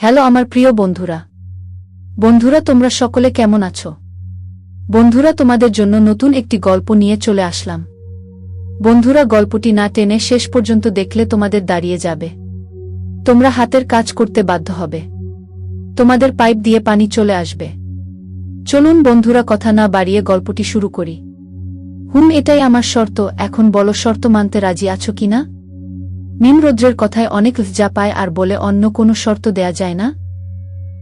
Hello আমার প্রিয় বন্ধুরা। বন্ধুরা, তোমরা সকলে কেমন আছো? বন্ধুরা, তোমাদের জন্য নতুন একটি গল্প নিয়ে চলে আসলাম। বন্ধুরা, গল্পটি না টেনে শেষ পর্যন্ত দেখলে তোমাদের দাঁড়িয়ে যাবে। তোমরা হাতের কাজ করতে বাধ্য হবে। তোমাদের পাইপ দিয়ে পানি চলে আসবে। চলুন বন্ধুরা, কথা না বাড়িয়ে গল্পটি শুরু করি। হুম, এটাই আমার শর্ত। এখন বলো, শর্ত মানতে রাজি আছো কিনা? নিমরৌদ্রের কথায় অনেক লজ্জা পায় আর বলে, অন্য কোনো শর্ত দেয়া যায় না?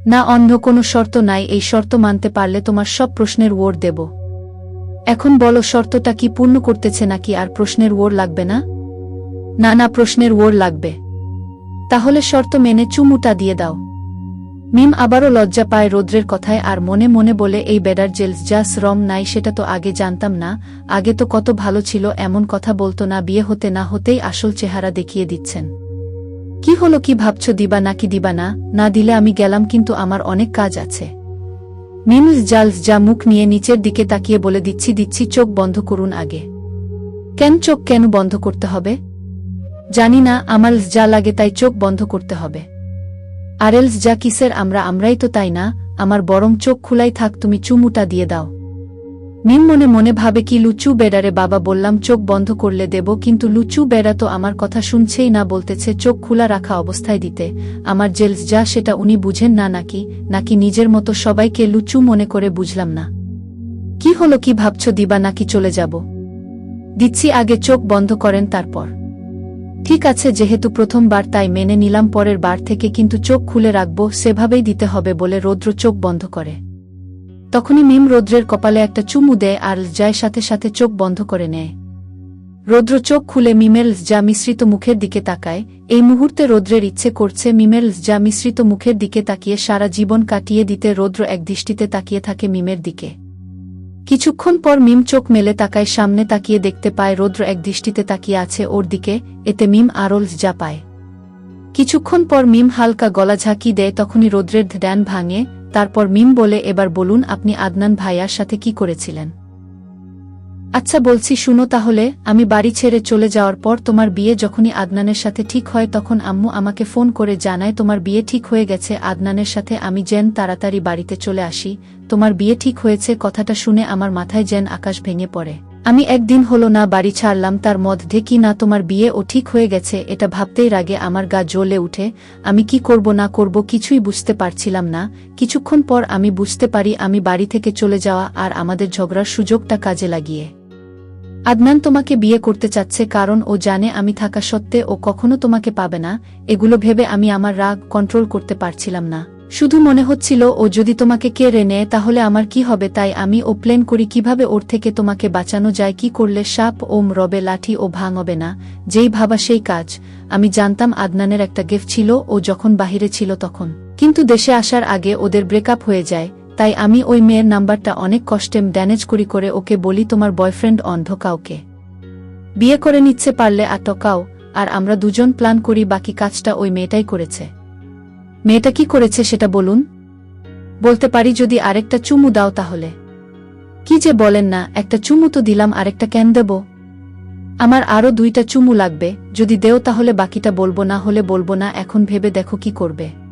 না, অন্য কোনো শর্ত নাই, এই শর্ত মানতে পারলে তোমার সব প্রশ্নের ওর দেব। এখন বলো, শর্তটা কি পূর্ণ করতেছে নাকি আর প্রশ্নের ওর লাগবে না? না না, প্রশ্নের ওর লাগবে। তাহলে শর্ত মেনে চুমুটা দিয়ে দাও। মিম আবারও লজ্জা পায় রৌদ্রের কথায় আর মনে মনে বলে, এই বেডার জেলস জাস রম নাই, সেটা তো আগে জানতাম না। আগে তো কত ভালো ছিল, এমন কথা বলতো না, বিয়ে হতে না হতেই আসল চেহারা দেখিয়ে দিচ্ছেন। কি হলো, কি ভাবছ, দিবা নাকি দিবা না? না দিলে আমি গেলাম, কিন্তু আমার অনেক কাজ আছে। মিমস জালস, যা মুখ নিয়ে নিচের দিকে তাকিয়ে বলে, দিচ্ছি দিচ্ছি, চোখ বন্ধ করুন আগে। কেন চোখ কেন বন্ধ করতে হবে? জানি না, আমার যা লাগে তাই চোখ বন্ধ করতে হবে। আরেলস যা কিসের আমরা আমরাই তো তাই না, আমার বরং চোখ খুলাই থাক, তুমি চুমুটা দিয়ে দাও। মিম মনে মনে ভাবে কি লুচু বেড়ারে বাবা বললাম, চোখ বন্ধ করলে দেব, কিন্তু লুচু বেড়া তো আমার কথা শুনছেই না, বলতেছে চোখ খোলা রাখা অবস্থায় দিতে। আমার জেলস যা, সেটা উনি বুঝেন না নাকি নাকি নিজের মতো সবাইকে লুচু মনে করে বুঝলাম না। কি হলো, কি ভাবছ দিবা, নাকি চলে যাব? দিচ্ছি আগে চোখ বন্ধ করেন, তারপর। ঠিক আছে, যেহেতু প্রথমবার তাই মেনে নিলাম, পরের বার থেকে কিন্তু চোখ খুলে রাখব, সেভাবেই দিতে হবে বলে রৌদ্র চোখ বন্ধ করে। তখনই মিম রৌদ্রের কপালে একটা চুমু দেয় আর যায় সাথে সাথে চোখ বন্ধ করে নেয়। রৌদ্র চোখ খুলে মিমেল যা মিশ্রিত মুখের দিকে তাকায়। এই মুহূর্তে রৌদ্রের ইচ্ছে করছে মিমেল যা মিশ্রিত মুখের দিকে তাকিয়ে সারা জীবন কাটিয়ে দিতে। রৌদ্র এক দৃষ্টিতে তাকিয়ে থাকে মিমের দিকে। কিছুক্ষণ পর মিম চোখ মেলে তাকায় সামনে তাকিয়ে দেখতে পায় রৌদ্র এক দৃষ্টিতে তাকিয়ে আছে ওর দিকে, এতে মিম আরল যা পায়। কিছুক্ষণ পর মিম হালকা গলা ঝাঁকি দেয় তখনই রৌদ্রের ধ্যান ভাঙে, তারপর মিম বলে, এবার বলুন, আপনি আদনান ভাইয়ার সাথে কি করেছিলেন? আচ্ছা বলছি, শুনো তাহলে, আমি বাড়ি ছেড়ে চলে যাওয়ার পর তোমার বিয়ে যখনই আদনানের সাথে ঠিক হয় তখন আম্মু আমাকে ফোন করে জানায়, তোমার বিয়ে ঠিক হয়ে গেছে, আদনানের সাথে আমি যেন তাড়াতাড়ি বাড়িতে চলে আসি। তোমার বিয়ে ঠিক হয়েছে, কথাটা শুনে আমার মাথায় যেন আকাশ ভেঙে পড়ে। আমি একদিন হলো না বাড়ি ছাড়লাম, তার মধ্যে কি না তোমার বিয়ে ও ঠিক হয়ে গেছে, এটা ভাবতেই রাগে আমার গা জ্বলে উঠে। আমি কি করব, না করব কিছুই বুঝতে পারছিলাম না। কিছুক্ষণ পর আমি বুঝতে পারি, আমি বাড়ি থেকে চলে যাওয়া আর আমাদের ঝগড়ার সুযোগটা কাজে লাগিয়ে। আদনান তোমাকে বিয়ে করতে চাচ্ছে কারণ ও জানে আমি থাকা সত্ত্বে ও কখনো তোমাকে পাবে না, এগুলো ভেবে আমি আমার রাগ কন্ট্রোল করতে পারছিলাম না। শুধু মনে হচ্ছিল ও যদি তোমাকে কেড়ে নেয় তাহলে আমার কি হবে তাই আমি ও প্লেন করি কীভাবে ওর থেকে তোমাকে বাঁচানো যায়, কি করলে সাপ, ওম, রবে, লাঠি ও ভাঙবে না। যেই ভাবা সেই কাজ। আমি জানতাম আদনানের একটা গিফট ছিল, ও যখন বাহিরে ছিল তখন। কিন্তু দেশে আসার আগে ওদের ব্রেকআপ হয়ে যায়। তাই আমি ওই মেয়ের নাম্বারটা অনেক কষ্টে ড্যানেজ করি করে ওকে বলি তোমার বয়ফ্রেন্ড অন্ধ কাউকে। বিয়ে করে নিচ্ছে পারলে আটকাও আর আমরা দুজন প্ল্যান করি বাকি কাজটা ওই মেয়েটাই করেছে। মেয়েটা কি করেছে সেটা বলুন? বলতে পারি যদি আরেকটা চুমু দাও তাহলে। কি যে বলেন না, একটা চুমু তো দিলাম, আরেকটা কেন দেব? আমার আরও দুইটা চুমু লাগবে, যদি দেও তাহলে বাকিটা বলব না হলে বলব না, এখন ভেবে দেখো কি করবে।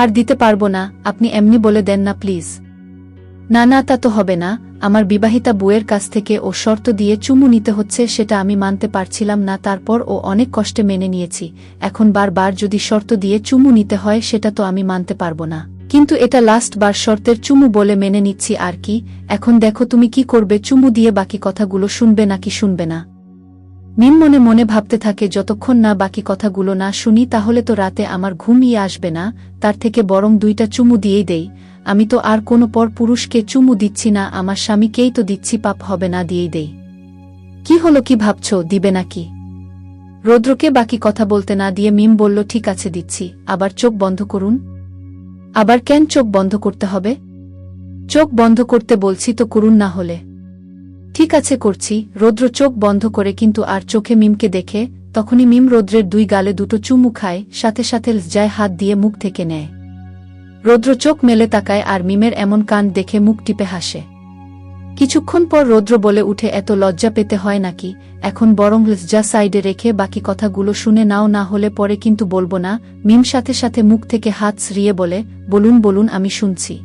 আর দিতে পারব না, আপনি এমনি বলে দেন না, প্লিজ। না না, তা তো হবে না, আমার বিবাহিতা বউয়ের কাছ থেকে ও শর্ত দিয়ে চুমু নিতে হচ্ছে, সেটা আমি মানতে পারছিলাম না, তারপর ও অনেক কষ্টে মেনে নিয়েছি, এখন বারবার যদি শর্ত দিয়ে চুমু নিতে হয়, সেটা তো আমি মানতে পারব না। কিন্তু এটা লাস্ট বার শর্তের চুমু বলে মেনে নিচ্ছি, আর কি? এখন দেখো তুমি কি করবে, চুমু দিয়ে বাকি কথাগুলো শুনবে নাকি শুনবে না? মিম মনে মনে ভাবতে থাকে, যতক্ষণ না বাকি কথাগুলো না শুনি, তাহলে তো রাতে আমার ঘুমিয়ে আসবে না, তার থেকে বরং দুইটা চুমু দিয়েই দেই। আমি তো আর কোনো পর পুরুষকে চুমু দিচ্ছি না, আমার স্বামীকেই তো দিচ্ছি, পাপ হবে না, দিয়েই দেই। কি হলো, কি ভাবছ, দিবে নাকি? রৌদ্রকে বাকি কথা বলতে না দিয়ে মিম বলল, ঠিক আছে, দিচ্ছি, আবার চোখ বন্ধ করুন। আবার কেন চোখ বন্ধ করতে হবে? চোখ বন্ধ করতে বলছি তো করুন না হলে। ঠিক আছে করছি, রৌদ্র চোখ বন্ধ করে কিন্তু আর চোখে মিমকে দেখে, তখনই মিম রৌদ্রের দুই গালে দুটো চুমু খায়, সাথে সাথে যায় হাত দিয়ে মুখ থেকে নেয়। রৌদ্র চোখ মেলে তাকায় আর মিমের এমন কান দেখে মুখ টিপে হাসে। কিছুক্ষণ পর রৌদ্র বলে উঠে, এত লজ্জা পেতে হয় নাকি? এখন বরং যা সাইডে রেখে বাকি কথাগুলো শুনে নাও, না হলে পরে কিন্তু বলব না। মিম সাথে সাথে মুখ থেকে হাত সরিয়ে বলে, বলুন বলুন, আমি শুনছি।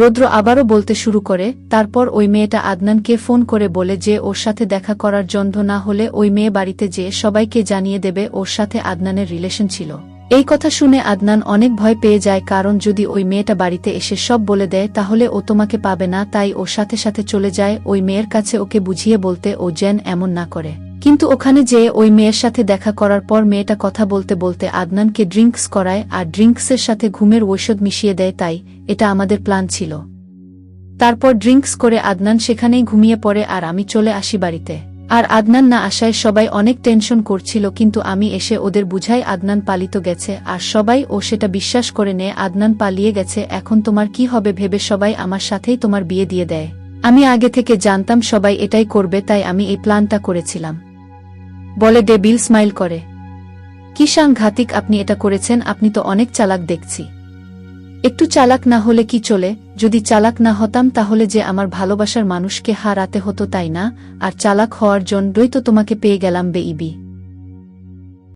রৌদ্র আবারও বলতে শুরু করে, তারপর ওই মেয়েটা আদনানকে ফোন করে বলে যে ওর সাথে দেখা করার জন্ধ না হলে ওই মেয়ে বাড়িতে যেয়ে সবাইকে জানিয়ে দেবে ওর সাথে আদনানের রিলেশন ছিল। এই কথা শুনে আদনান অনেক ভয় পেয়ে যায়, কারণ যদি ওই মেয়েটা বাড়িতে এসে সব বলে দেয়, তাহলে ও তোমাকে পাবে না, তাই ওর সাথে সাথে চলে যায়, ওই মেয়ের কাছে ওকে বুঝিয়ে বলতে ও যেন এমন না করে। কিন্তু ওখানে যেয়ে ওই মেয়ের সাথে দেখা করার পর মেয়েটা কথা বলতে বলতে আদনানকে ড্রিঙ্কস করায় আর ড্রিঙ্কসের সাথে ঘুমের ঔষধ মিশিয়ে দেয় তাই এটা আমাদের প্ল্যান ছিল। তারপর ড্রিঙ্কস করে আদনান সেখানেই ঘুমিয়ে পড়ে আর আমি চলে আসি বাড়িতে। আর আদনান না আসায় সবাই অনেক টেনশন করছিল কিন্তু আমি এসে ওদের বুঝাই আদনান পালিত গেছে আর সবাই ও সেটা বিশ্বাস করে নে আদনান পালিয়ে গেছে, এখন তোমার কি হবে ভেবে সবাই আমার সাথেই তোমার বিয়ে দিয়ে দেয়। আমি আগে থেকে জানতাম সবাই এটাই করবে তাই আমি এই প্ল্যানটা করেছিলাম। বলে ডেবিল স্মাইল করে। কি সাংঘাতিক আপনি এটা করেছেন, আপনি তো অনেক চালাক দেখছি। একটু চালাক না হলে কি চলে? যদি চালাক না হতাম তাহলে যে আমার ভালোবাসার মানুষকে হারাতে হতো তাই না? আর চালাক হওয়ার জন্যই তো তোমাকে পেয়ে গেলাম বেইবি।